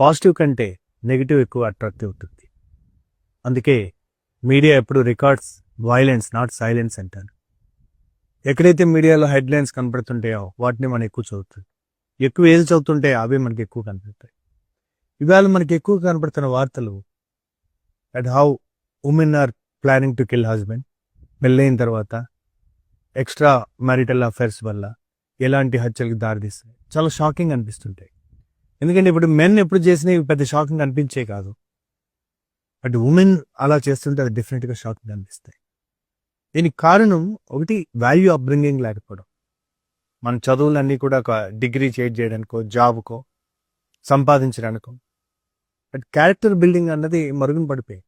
Positive కంటే negative ఎక్కువ attractive అవుతుంది. అందుకే మీడియా ఎప్పుడు రికార్డ్స్ వైలెన్స్ నాట్ సైలెన్స్ అంటారు. ఎక్కడైతే మీడియాలో హెడ్లైన్స్ కనపడుతుంటాయో వాటిని మనం ఎక్కువ చదువుతుంది ఎక్కువ ఏది చదువుతుంటే అవే మనకి ఎక్కువ కనపడతాయి. ఇవాళ మనకి ఎక్కువ కనపడుతున్న వార్తలు at how women are planning to kill husband పెళ్ళైన తర్వాత ఎక్స్ట్రా మ్యారిటల్ అఫైర్స్ వల్ల ఎలాంటి హత్యలకు దారితీస్తాయి. చాలా షాకింగ్ అనిపిస్తుంటాయి. ఎందుకంటే ఇప్పుడు మెన్ ఎప్పుడు చేసినవి పెద్ద షాకింగ్ అనిపించే కాదు. బట్ ఉమెన్ అలా చేస్తుంటే అది డిఫరెంట్గా షాకింగ్ అనిపిస్తాయి. దీనికి కారణం ఒకటి వాల్యూ అప్బ్రింగింగ్ లేకపోవడం. మన చదువులన్నీ కూడా ఒక డిగ్రీ చేంజ్ చేయడానికో జాబ్కో సంపాదించడానికో. బట్ క్యారెక్టర్ బిల్డింగ్ అన్నది మరుగున పడిపోయి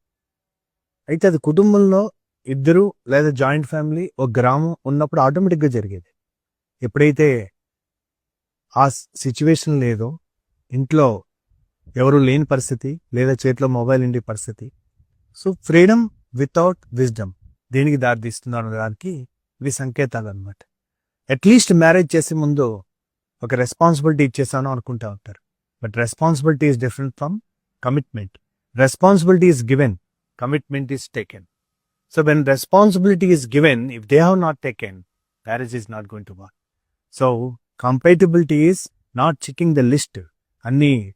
అయితే అది కుటుంబంలో ఇద్దరు లేదా జాయింట్ ఫ్యామిలీ ఒక గ్రామం ఉన్నప్పుడు ఆటోమేటిక్గా జరిగేది. ఎప్పుడైతే ఆ సిచ్యువేషన్ లేదో ఇంట్లో ఎవరు లేని పరిస్థితి లేదా చేతిలో మొబైల్ ఉండే పరిస్థితి. సో ఫ్రీడమ్ వితౌట్ విజ్డమ్ దేనికి దారితీస్తున్నారు అనడానికి దానికి ఇవి సంకేతాలు అనమాట అట్లీస్ట్ మ్యారేజ్ చేసే ముందు ఒక రెస్పాన్సిబిలిటీ ఇచ్చేసాను అనుకుంటా ఉంటారు. But responsibility is different from commitment. Responsibility is given commitment is taken. So when responsibility is given if they have not taken marriage is not going to work. So compatibility is not checking the list. అన్నీ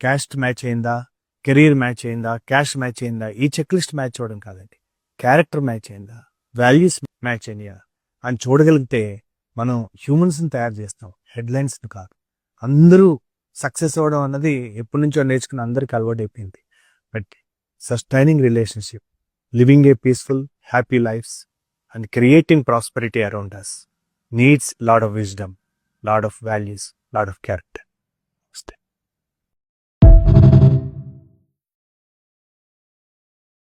caste match అయిందా career match అయిందా cash match అయిందా ఈ check list match చూడడం కాదండి. Character match అయిందా values match అయినాయా అని చూడగలిగితే మనం హ్యూమన్స్ని తయారు చేస్తాం హెడ్లైన్స్ని కాదు. అందరూ సక్సెస్ అవ్వడం అన్నది ఎప్పటి నుంచో నేర్చుకుని అందరికి అలవాటు అయిపోయింది. But sustaining relationship living a peaceful happy lifes and creating prosperity around us needs lot of wisdom lot of values lot of character.